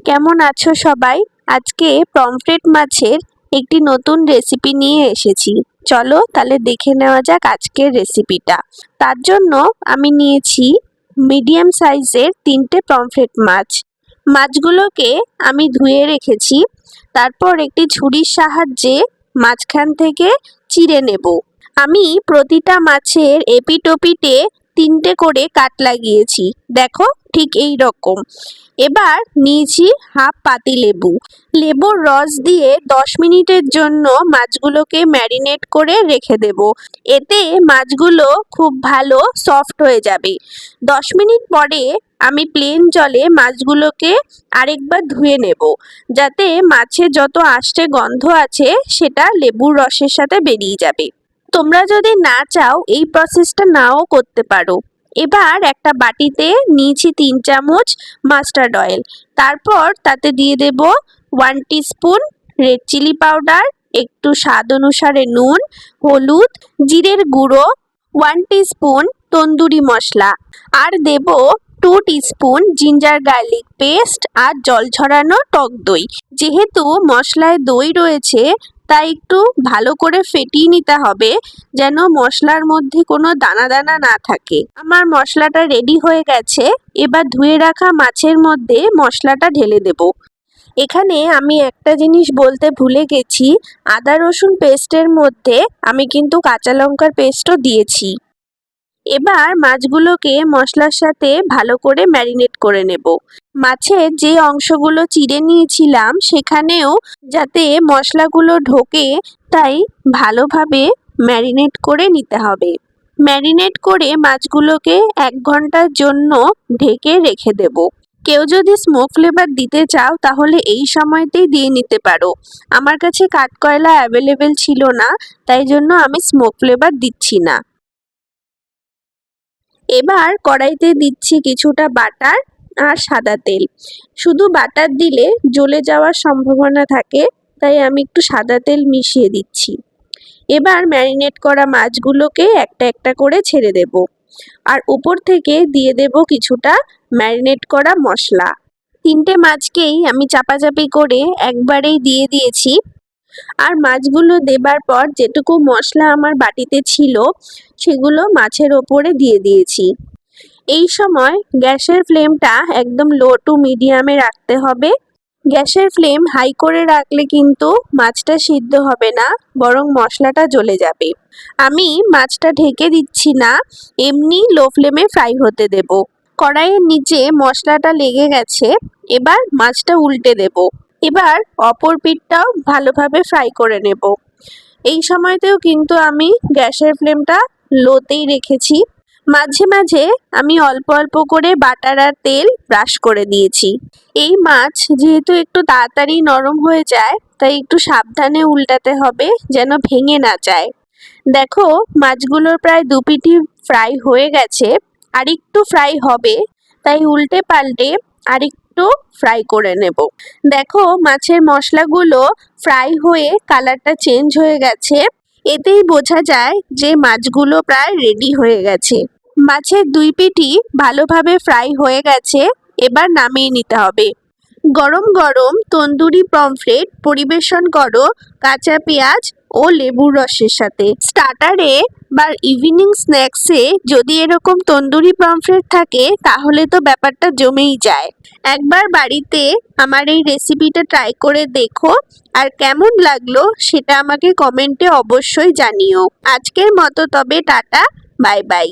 কেমন আছো সবাই? আজকে পমফ্রেট মাছের একটি নতুন রেসিপি নিয়ে এসেছি। চলো তাহলে দেখে নেওয়া যাক আজকের রেসিপিটা তার জন্য আমি নিয়েছি মিডিয়াম সাইজের তিনটে পমফ্রেট মাছ। মাছগুলোকে আমি ধুয়ে রেখেছি। তারপর একটি ছুরির সাহায্যে মাঝখান থেকে চিড়ে নেব। আমি প্রতিটা মাছের এপিটোপিটে তিনটে করে কাট লাগিয়েছি। দেখো ঠিক এই রকম। এবার নিয়েছি হাফ পাতি লেবু। লেবুর রস দিয়ে দশ মিনিটের জন্য মাছগুলোকে ম্যারিনেট করে রেখে দেব। এতে মাছগুলো খুব ভালো সফট হয়ে যাবে। দশ মিনিট পরে আমি প্লেন জলে মাছগুলোকে আরেকবার ধুয়ে নেব। যাতে মাছের যত আষ্টে গন্ধ আছে, সেটা লেবুর রসের সাথে বেরিয়ে যাবে। তোমরা যদি না চাও, এই প্রসেসটা নাও করতে পারো। এবার একটা বাটিতে নিয়েছি তিন চামচ মাস্টার্ড অয়েল তারপর তাতে দিয়ে দেব one spoon red chilli powder একটু স্বাদ অনুসারে নুন, হলুদ, জিরের গুঁড়ো ওয়ান স্পুন তন্দুরি মশলা। আর দেব two spoon ginger garlic paste আর জল ঝরানো টক দই। যেহেতু মশলায় দই রয়েছে তাই একটু ভালো করে ফেটিয়ে নিতে হবে যেন মশলার মধ্যে কোনো দানা দানা না থাকে। আমার মশলাটা রেডি হয়ে গেছে। এবার ধুয়ে রাখা মাছের মধ্যে মশলাটা ঢেলে দেব। এখানে আমি একটা জিনিস বলতে ভুলে গেছি। আদা রসুন পেস্টের মধ্যে আমি কিন্তু কাঁচা লঙ্কার পেস্টও দিয়েছি। এবার মাছগুলোকে মশলার সাথে ভালো করে ম্যারিনেট করে নেব। মাছের যে অংশগুলো চিড়ে নিয়েছিলাম, সেখানেও যাতে মশলাগুলো ঢোকে, তাই ভালোভাবে ম্যারিনেট করে নিতে হবে। ম্যারিনেট করে মাছগুলোকে এক ঘণ্টার জন্য ঢেকে রেখে দেব। কেউ যদি স্মোক ফ্লেভার দিতে চাও, তাহলে এই সময়তেই দিয়ে নিতে পারো। আমার কাছে কাঠকয়লা অ্যাভেলেবেল ছিল না, তাই জন্য আমি স্মোক ফ্লেভার দিচ্ছি না। এবার কড়াইতে দিচ্ছি কিছুটা বাটার আর সাদা তেল। শুধু বাটার দিলে জ্বলে যাওয়ার সম্ভাবনা থাকে, তাই আমি একটু সাদা তেল মিশিয়ে দিচ্ছি। এবার ম্যারিনেট করা মাছগুলোকে একটা একটা করে ছেড়ে দেব। আর উপর থেকে দিয়ে দেব কিছুটা ম্যারিনেট করা মশলা। তিনটে মাছকেই আমি চাপাচাপি করে একবারেই দিয়ে দিয়েছি। আর মাছগুলো দেবার পর যেটুকু মশলা আমার বাটিতে ছিল, সেগুলো মাছের ওপরে দিয়ে দিয়েছি। এই সময় গ্যাসের ফ্লেমটা একদম লো টু মিডিয়ামে রাখতে হবে। গ্যাসের ফ্লেম হাই করে রাখলে কিন্তু মাছটা সিদ্ধ হবে না, বরং মশলাটা জ্বলে যাবে। আমি মাছটা ঢেকে দিচ্ছি না, এমনি লো ফ্লেমে ফ্রাই হতে দেব। কড়াইয়ের নিচে মশলাটা লেগে গেছে, এবার মাছটা উল্টে দেব। এবার অপর পিঠটাও ভালোভাবে ফ্রাই করে নেব। এই সময়তেও কিন্তু আমি গ্যাসের ফ্লেমটা লোতেই রেখেছি। মাঝে মাঝে আমি অল্প অল্প করে বাটার আর তেল ব্রাশ করে দিয়েছি। এই মাছ যেহেতু একটু তাড়াতাড়ি নরম হয়ে যায়, তাই একটু সাবধানে উল্টাতে হবে যেন ভেঙে না যায়। দেখো, মাছগুলোর প্রায় দু পিঠি ফ্রাই হয়ে গেছে। আর একটু ফ্রাই হবে, তাই উল্টে পাল্টে আর একটু ফ্রাই করে নেব। দেখো মাছের মশলাগুলো ফ্রাই হয়ে কালারটা চেঞ্জ হয়ে গেছে। এতেই বোঝা যায় যে মাছগুলো প্রায় রেডি হয়ে গেছে। মাছের দুই পিঠই ভালোভাবে ফ্রাই হয়ে গেছে, এবার নামিয়ে নিতে হবে। গরম গরম তন্দুরি পমফ্রেট পরিবেশন করো কাঁচা পেঁয়াজ ও লেবুর রসের সাথে। স্টার্টারে বা ইভিনিং স্ন্যাক্সে যদি এরকম তন্দুরি পামফ্রেট থাকে, তাহলে তো ব্যাপারটা জমেই যায়। একবার বাড়িতে আমার এই রেসিপিটা ট্রাই করে দেখো, আর কেমন লাগল সেটা আমাকে কমেন্টে অবশ্যই জানিও। আজকের মতো তবে টাটা বাই বাই